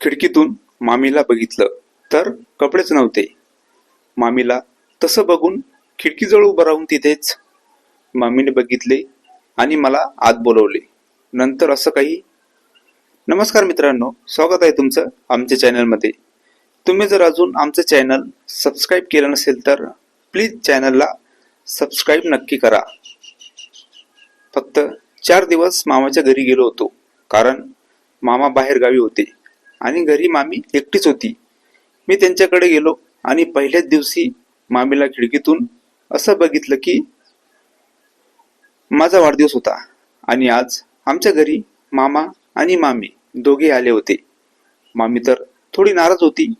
खिडकीतून मामीला बघितलं तर कपडेच नव्हते. मामीला तसं बघून खिडकीजवळ उभं राहून तिथेच मामीने बघितले आणि मला आत बोलवले. नंतर असं काही नमस्कार मित्रांनो स्वागत आहे तुमचं आमच्या चॅनलमध्ये. तुम्ही जर अजून आमचं चॅनल सबस्क्राईब केलं नसेल तर प्लीज चॅनलला सबस्क्राईब नक्की करा. फक्त चार दिवस मामाच्या घरी गेलो होतो कारण मामा बाहेर गावी होते. आणि घरी मामी एकटीच होती. मी त्यांच्याकडे गेलो आणि पहिल्याच दिवशी मामीला खिडकीतून असं बघितलं की माझा वाढदिवस होता आणि आज आमच्या घरी मामा आणि मामी दोघे आले होते. मामी तर थोडी नाराज होती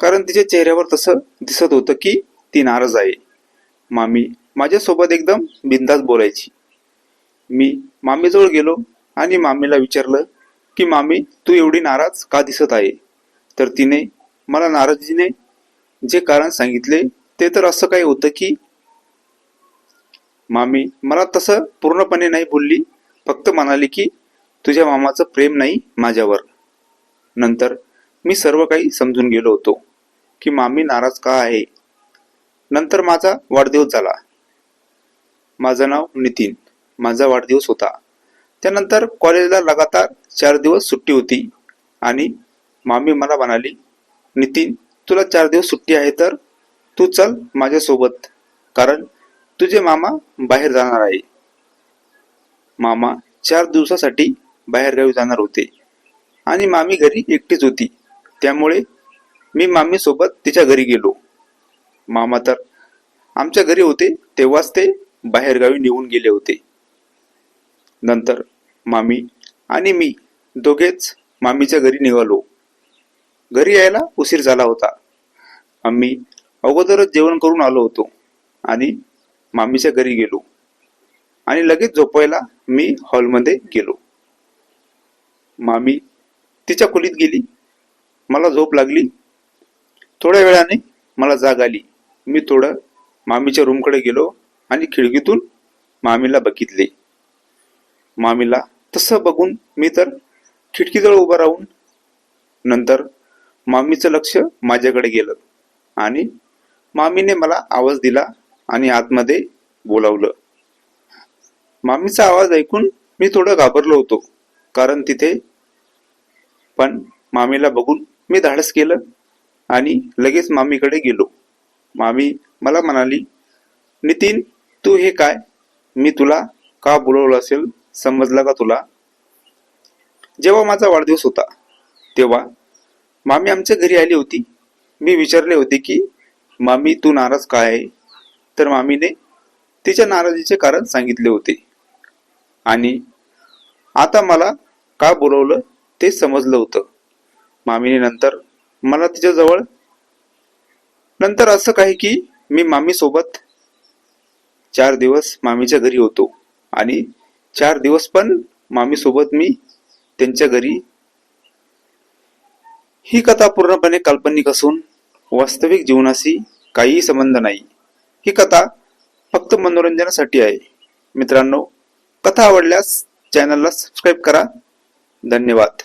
कारण तिच्या चेहऱ्यावर तसं दिसत होतं की ती नाराज आहे. मामी माझ्यासोबत एकदम बिंदास बोलायची. मी मामीजवळ गेलो आणि मामीला विचारलं की मामी तू एवढी नाराज का दिसत आहे? तर तिने मला नाराजीने जे कारण सांगितले ते तर असं काही होतं की मामी मला तसं पूर्णपणे नाही बोलली फक्त म्हणाली की तुझ्या मामाचं प्रेम नाही माझ्यावर. नंतर मी सर्व काही समजून गेलो होतो की मामी नाराज का आहे? नंतर माझा वाढदिवस झाला. माझं नाव नितीन माझा वाढदिवस होता. त्यानंतर कॉलेजला लगातार चार दिवस सुट्टी होती. आणि मामी मला म्हणाली नितीन तुला चार दिवस सुट्टी आहे तर तू चल माझ्यासोबत कारण तुझे मामा बाहेर जाणार आहे. मामा चार दिवसासाठी बाहेरगावी जाणार होते. आणि मामी घरी एकटीच होती. त्यामुळे मी मामीसोबत तिच्या घरी गेलो. मामा तर आमच्या घरी होते तेव्हाच ते बाहेरगावी निघून गेले होते. नंतर मामी आणि मी दोघेच मामीच्या घरी निघालो. घरी यायला उशीर झाला होता. आम्ही अगोदरच जेवण करून आलो होतो आणि मामीच्या घरी गेलो आणि लगेच झोपायला मी हॉलमध्ये गेलो. मामी तिच्या खोलीत गेली. मला झोप लागली. थोड्या वेळाने मला जाग आली. मी थोडं मामीच्या रूमकडे गेलो आणि खिडकीतून मामीला बघितले. मामीला तसं बघून मी तर खिडकीजवळ उभं राहून नंतर मामीचं लक्ष माझ्याकडे गेलं आणि मामीने मला आवाज दिला आणि आतमध्ये बोलावलं. मामीचा आवाज ऐकून मी थोडं घाबरलो होतो कारण तिथे पण मामीला बघून मी धाडस केलं आणि लगेच मामीकडे गेलो. मामी मला म्हणाली नितीन तू हे काय? मी तुला का बोलवलं असेल? समजलं का तुला? जेव्हा माझा वाढदिवस होता तेव्हा मामी आमच्या घरी आली होती. मी विचारले होते की मामी तू नाराज काय आहे? तर मामीने तिच्या नाराजीचे कारण सांगितले होते. आणि आता मला का बोलवलं ते समजलं होतं. मामीने नंतर मला तिच्याजवळ नंतर असं काही की मी मामीसोबत चार दिवस मामीच्या घरी होतो आणि चार दिवस पण मामी सोबत मी त्यांच्या घरी. ही कथा पूर्णपणे काल्पनिक असून वास्तविक जीवनाशी काहीही संबंध नाही. ही कथा फक्त मनोरंजनासाठी आहे. मित्रांनो कथा आवडल्यास चॅनलला सबस्क्राईब करा. धन्यवाद.